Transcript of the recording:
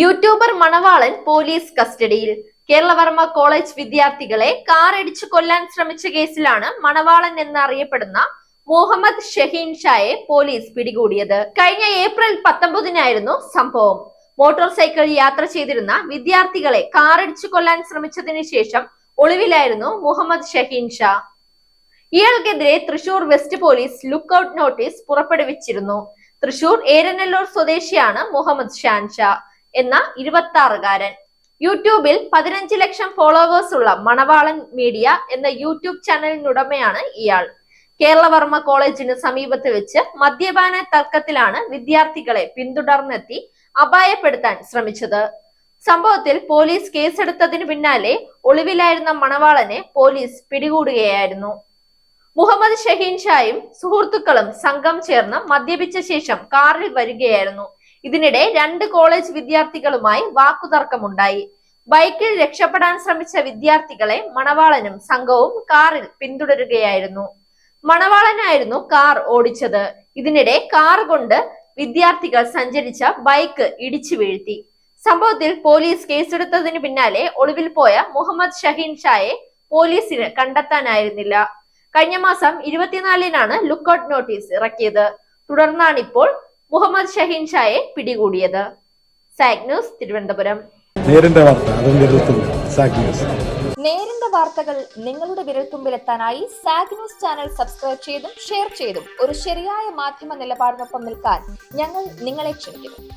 YouTuber മണവാളൻ police കസ്റ്റഡിയിൽ. Keralavarma college വിദ്യാർത്ഥികളെ കാറിടിച്ചു കൊല്ലാൻ ശ്രമിച്ച കേസിലാണ് മണവാളൻ എന്നറിയപ്പെടുന്ന മുഹമ്മദ് ഷഹീൻ ഷായെ പോലീസ് പിടികൂടിയത്. കഴിഞ്ഞ ഏപ്രിൽ പത്തൊമ്പതിനായിരുന്നു സംഭവം. മോട്ടോർ സൈക്കിൾ യാത്ര ചെയ്തിരുന്ന വിദ്യാർത്ഥികളെ കാറിടിച്ചു കൊല്ലാൻ ശ്രമിച്ചതിന് ശേഷം ഒളിവിലായിരുന്നു മുഹമ്മദ് ഷഹീൻ ഷാ. ഇയാൾക്കെതിരെ Thrissur west police look out notice പുറപ്പെടുവിച്ചിരുന്നു. തൃശൂർ ഏരനെല്ലൂർ സ്വദേശിയാണ് മുഹമ്മദ് ഷാൻ ഷാ. എന്ന ഇരുപത്തി ആറുകാരൻ യൂട്യൂബിൽ പതിനഞ്ച് ലക്ഷം ഫോളോവേഴ്സ് ഉള്ള മണവാളൻ മീഡിയ എന്ന യൂട്യൂബ് ചാനലിനുടമയാണ് ഇയാൾ. കേരളവർമ്മ കോളേജിന് സമീപത്ത് വെച്ച് മദ്യപാന തർക്കത്തിലാണ് വിദ്യാർത്ഥികളെ പിന്തുടർന്നെത്തി അപായപ്പെടുത്താൻ ശ്രമിച്ചത്. സംഭവത്തിൽ പോലീസ് കേസെടുത്തതിന് പിന്നാലെ ഒളിവിലായിരുന്ന മണവാളനെ പോലീസ് പിടികൂടുകയായിരുന്നു. മുഹമ്മദ് ഷഹീൻ ഷായും സുഹൃത്തുക്കളും സംഘം ചേർന്ന് മദ്യപിച്ച ശേഷം കാറിൽ വരികയായിരുന്നു. ഇതിനിടെ രണ്ട് കോളേജ് വിദ്യാർത്ഥികളുമായി വാക്കുതർക്കമുണ്ടായി. ബൈക്കിൽ രക്ഷപ്പെടാൻ ശ്രമിച്ച വിദ്യാർത്ഥികളെ മണവാളനും സംഘവും കാറിൽ പിന്തുടരുകയായിരുന്നു. മണവാളനായിരുന്നു കാർ ഓടിച്ചത്. ഇതിനിടെ കാർ കൊണ്ട് വിദ്യാർത്ഥികൾ സഞ്ചരിച്ച ബൈക്ക് ഇടിച്ചു വീഴ്ത്തി. സംഭവത്തിൽ പോലീസ് കേസെടുത്തതിന് പിന്നാലെ ഒളിവിൽ പോയ മുഹമ്മദ് ഷഹീൻ ഷായെ പോലീസിന് കണ്ടെത്താനായിരുന്നില്ല. കഴിഞ്ഞ മാസം ഇരുപത്തിനാലിനാണ് ലുക്കൌട്ട് നോട്ടീസ് ഇറക്കിയത്. തുടർന്നാണിപ്പോൾ മുഹമ്മദ് ഷഹീൻ ഷായെ പിടികൂടിയത്. സാഗ് ന്യൂസ് തിരുവനന്തപുരം. നേരിന്റെ വാർത്ത നേരിന്റെ വാർത്തകൾ നിങ്ങളുടെ വിരൽത്തുമ്പിലെത്താനായി സാഗ് ന്യൂസ് ചാനൽ സബ്സ്ക്രൈബ് ചെയ്തും ഷെയർ ചെയ്തും ഒരു ശരിയായ മാധ്യമ നിലപാടിനൊപ്പം നിൽക്കാൻ ഞങ്ങൾ നിങ്ങളെ ക്ഷണിക്കുന്നു.